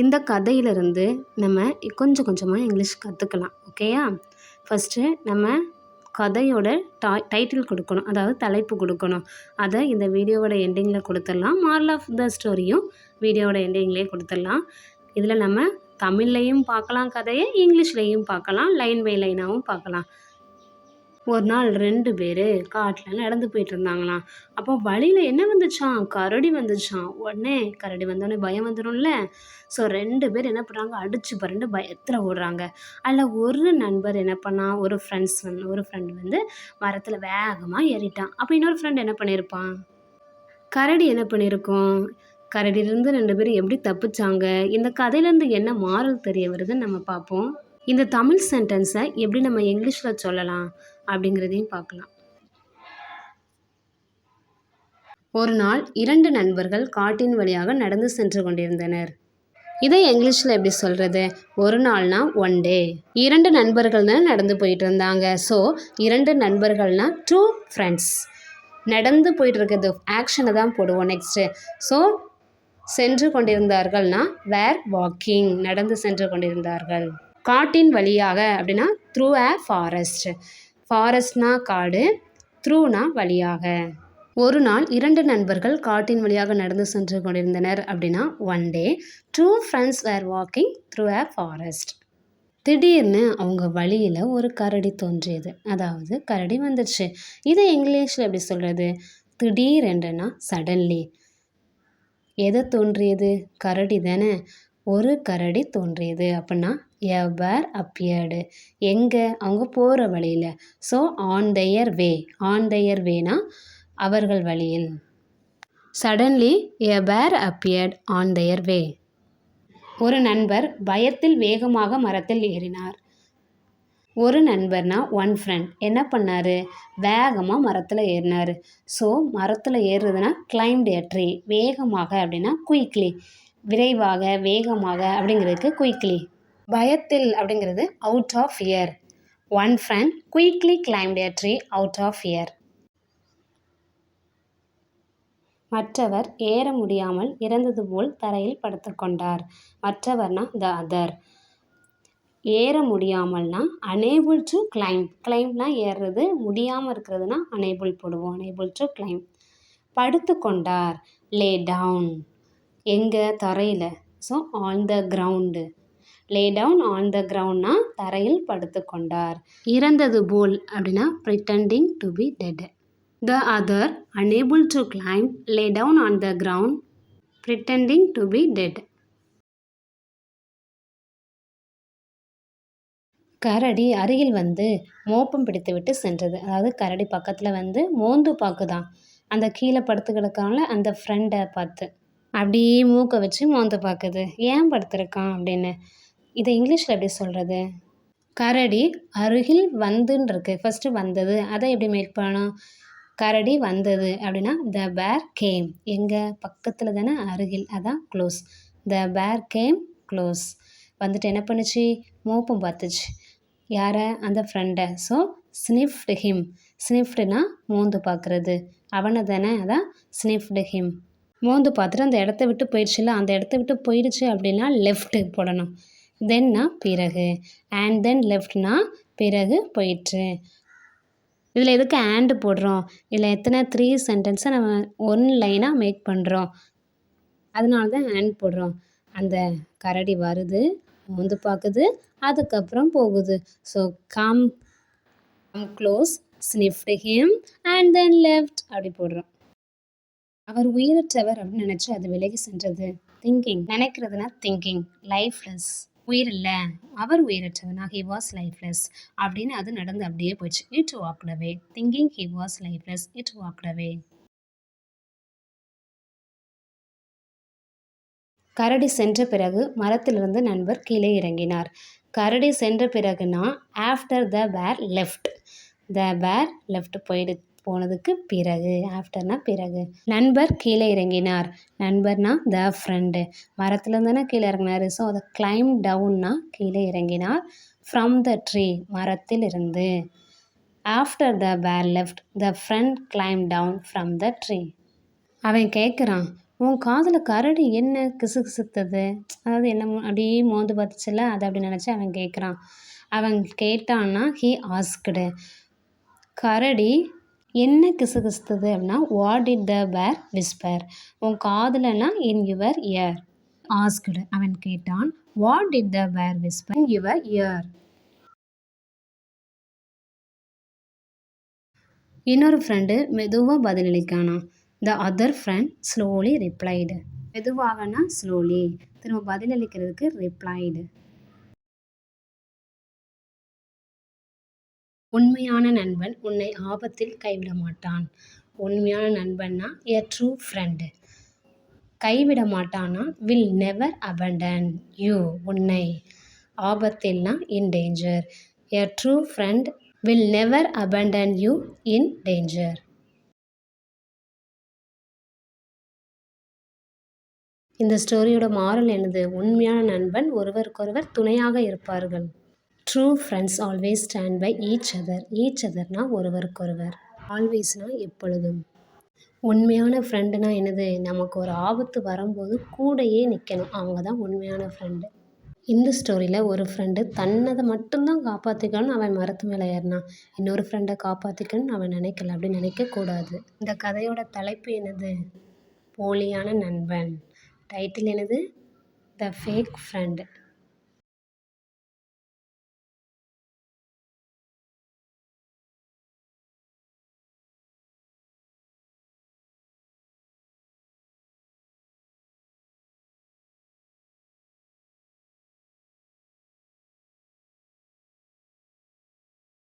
இந்த கதையிலிருந்து நம்ம கொஞ்சம் கொஞ்சமாக இங்கிலீஷ் கற்றுக்கலாம் ஓகேயா ஃபஸ்ட்டு நம்ம கதையோட டா டைட்டில் கொடுக்கணும் அதாவது தலைப்பு கொடுக்கணும். அதை இந்த வீடியோவோட எண்டிங்கில் கொடுத்துடலாம். மாரல் ஆஃப் த ஸ்டோரியும் வீடியோவோட எண்டிங்லேயே கொடுத்துடலாம். இதில் நம்ம தமிழ்லையும் பார்க்கலாம் கதையை இங்கிலீஷ்லேயும் பார்க்கலாம் லைன் பை லைனாகவும் பார்க்கலாம். ஒரு நாள் ரெண்டு பேர் காட்டில் நடந்து போயிட்டு இருந்தாங்களாம். அப்போ வழியில் என்ன வந்துச்சான் கரடி வந்துச்சான் உடனே கரடி வந்தோடனே பயம் வந்துடும்ல ஸோ ரெண்டு பேர் என்ன பண்ணுறாங்க அடிச்சு பரண்டு பயத்தில் ஓடுறாங்க. அதில் ஒரு நண்பர் என்ன பண்ணான் ஒரு ஃப்ரெண்ட்ஸ் வந்து ஒரு ஃப்ரெண்ட் வந்து மரத்தில் வேகமாக ஏறிட்டான். அப்போ இன்னொரு ஃப்ரெண்ட் என்ன பண்ணியிருப்பான் கரடி என்ன பண்ணியிருக்கோம் கரடியிலேருந்து ரெண்டு பேரும் எப்படி தப்பிச்சாங்க? இந்த கதையிலேருந்து என்ன மாறல் தெரிய வருதுன்னு நம்ம பார்ப்போம். இந்த தமிழ் சென்டென்ஸை எப்படி நம்ம இங்கிலீஷில் சொல்லலாம் அப்படிங்கிறதையும் பார்க்கலாம். ஒரு நாள் இரண்டு நண்பர்கள் காட்டின் வழியாக நடந்து சென்று கொண்டிருந்தனர். இதை இங்கிலீஷில் எப்படி சொல்கிறது ஒரு நாள்னா ஒன் டே இரண்டு நண்பர்கள் தான் நடந்து போயிட்டு இருந்தாங்க. ஸோ இரண்டு நண்பர்கள்னா டூ ஃப்ரெண்ட்ஸ் நடந்து போயிட்டு இருக்கிறது ஆக்ஷனை தான் போடுவோம் நெக்ஸ்ட்டு ஸோ சென்று கொண்டிருந்தார்கள்னா வேர் வாக்கிங் நடந்து சென்று கொண்டிருந்தார்கள். காட்டின் வழியாக அப்படின்னா த்ரூ அ ஃபாரஸ்ட் ஃபாரஸ்ட்னா காடு த்ரூனா வழியாக. ஒரு நாள் இரண்டு நண்பர்கள் காட்டின் வழியாக நடந்து சென்று கொண்டிருந்தனர் அப்படின்னா one day two friends were walking through a forest திடீர்னு அவங்க வழியில் ஒரு கரடி தோன்றியது. அதாவது கரடி வந்துடுச்சு. இதை இங்கிலீஷில் எப்படி சொல்கிறது திடீரென்றுனா சடன்லி எதை தோன்றியது? கரடி தானே. ஒரு கரடி தோன்றியது அப்படின்னா எவர் அப்பியர்டு? எங்கே? அவங்க போகிற வழியில். So on their way on their வேனா அவர்கள் வழியில். சடன்லி எ பேர் அப்பியர்ட் ஆன் தயர் வே ஒரு நண்பர் பயத்தில் வேகமாக மரத்தில் ஏறினார். ஒரு நண்பர்னா ஒன் ஃப்ரெண்ட் என்ன பண்ணார்? வேகமாக மரத்தில் ஏறினார். ஸோ மரத்தில் ஏறுறதுனா கிளைம்டு எ ட்ரீ வேகமாக அப்படின்னா குயிக்லி விரைவாக வேகமாக அப்படிங்கிறதுக்கு குயிக்லி பயத்தில் அப்படிங்கிறது out of fear one friend quickly climbed a tree out of fear மற்றவர் ஏற முடியாமல் இறந்தது போல் தரையில் படுத்துக்கொண்டார் மற்றவர்னா த அதர் ஏற முடியாமல்னா அனேபிள் டு கிளைம் கிளைம்னா ஏறுறது முடியாமல் இருக்கிறதுனா அனேபிள் போடுவோம். அனேபிள் டு கிளைம் படுத்து கொண்டார். லே டவுன் எங்கே? தரையில். So on the ground lay down on the கிரவுண்ட்னா தரையில் படுத்து கொண்டார். இறந்தது போல் அப்படின்னா pretending to be dead the other unable to climb lay down on the ground pretending to be dead கரடி அருகில் வந்து மோப்பம் பிடித்துவிட்டு சென்றது. அதாவது கரடி பக்கத்தில் வந்து மோந்து பார்க்குதான் அந்த கீழே படுத்து கிடக்கான்ல அந்த ஃப்ரெண்டை பார்த்து. அப்படியே மூக்கை வச்சு மோந்து பார்க்குது ஏன் படுத்துருக்கான் அப்படின்னு. இதை இங்கிலீஷில் எப்படி சொல்கிறது கரடி அருகில் வந்துன்னு இருக்கு ஃபஸ்ட்டு வந்தது. அதை எப்படி மேக் பண்ணணும்? கரடி வந்தது. அப்படின்னா த பேர் கேம் எங்கள் பக்கத்தில் தானே? அருகில். அதான் க்ளோஸ் த பேர் கேம் க்ளோஸ் வந்துட்டு என்ன பண்ணுச்சு? மோப்பம் பார்த்துச்சு. யாரை? அந்த ஃப்ரெண்டை ஸோ ஸ்னிஃப்டு ஹிம் ஸ்னிஃப்டுனா மோந்து பார்க்குறது. அவனை தானே? அதான் ஸ்னிஃப்டு ஹிம் மோந்து பார்த்துட்டு அந்த இடத்த விட்டு போயிடுச்சுல அந்த இடத்த விட்டு போயிடுச்சு அப்படின்னா லெஃப்ட்டு போடணும். தென்னா பிறகு. அண்ட் தென் லெஃப்ட்னா பிறகு போயிடுச்சு இதில் எதுக்கு ஆண்டு போடுறோம்? இதில் எத்தனை த்ரீ சென்டென்ஸை நம்ம ஒன் லைனாக மேக் பண்ணுறோம் அதனால தான் ஆண்ட் போடுறோம். அந்த கரடி வருது வந்து பார்க்குது அதுக்கப்புறம் போகுது. So come come close sniffed him and then left அப்படி போடுறோம். அவர் உயிரற்றவர் அப்படின்னு நினச்சி அது விலகி சென்றது. திங்கிங் நினைக்கிறதுனா திங்கிங் லைஃப்லெஸ் உயிரில்ல அவர் உயிரற்றவனா. ஹி வாஸ் லைஃப்லெஸ் அப்படின்னு அது நடந்து அப்படியே போயிடுச்சு. It walked away thinking he was lifeless it walked away கரடி சென்ற பிறகு மரத்திலிருந்து நண்பர் கீழே இறங்கினார். கரடி சென்ற பிறகுனா after the bear left the bear left போயிடு போனதுக்கு பிறகு ஆஃப்டர்னா பிறகு. நண்பர் கீழே இறங்கினார். நண்பர்னா த ஃப்ரெண்டு மரத்துலேருந்துனா கீழே இறங்கினார். ஸோ அதை கிளைம் டவுன்னா கீழே இறங்கினார். ஃப்ரம் த ட்ரீ மரத்தில் இருந்து after the bear left the friend climb down from the tree அவன் கேட்குறான் உன் காதில் கரடி என்ன கிசுகிசுத்தது? அதாவது என்ன அப்படியே மோந்து பார்த்துச்சுல அதை அப்படி நினச்சி அவன் கேட்குறான் அவன் கேட்டான்னா ஹீ ஆஸ்குடு கரடி என்ன கிசுகிசுத்தது அப்படின்னா வாட் இட் த பேர் விஸ்பர் உன் காதுலனா இன் யுவர் இயர் ஆஸ்குடு அவன் கேட்டான் what it the bear whisper in your ear இன்னொரு ஃப்ரெண்டு மெதுவாக பதிலளிக்கானா the other friend slowly replied மெதுவாகனா slowly திரும்ப பதிலளிக்கிறதுக்கு ரிப்ளைடு உண்மையான நண்பன் உன்னை ஆபத்தில் கைவிட மாட்டான் உண்மையான நண்பன்னா எ ட்ரூ ஃப்ரெண்டு. கைவிட மாட்டானா வில் நெவர் அபண்டன் யூ உன்னை ஆபத்தில்னா in danger a true friend will never abandon you in danger இந்த ஸ்டோரியோட மாறல் எனது உண்மையான நண்பன் ஒருவருக்கொருவர் துணையாக இருப்பார்கள். True friends always stand by each other each அதர்னா ஒருவருக்கொருவர். ஆல்வேஸ்னால் எப்பொழுதும். உண்மையான ஃப்ரெண்டுனா என்னது? நமக்கு ஒரு ஆபத்து வரும்போது கூடயே நிற்கணும் அவங்க தான் உண்மையான ஃப்ரெண்டு இந்த ஸ்டோரியில் ஒரு ஃப்ரெண்டு தன்னதை மட்டும்தான் காப்பாற்றிக்கணும்னு அவன் மரத்து மேலே ஏறினான். இன்னொரு ஃப்ரெண்டை காப்பாற்றிக்கணும்னு அவன் நினைக்கல. அப்படி நினைக்கக்கூடாது. இந்த கதையோட தலைப்பு என்னது? போலியான நண்பன். டைட்டில் என்னது? The fake friend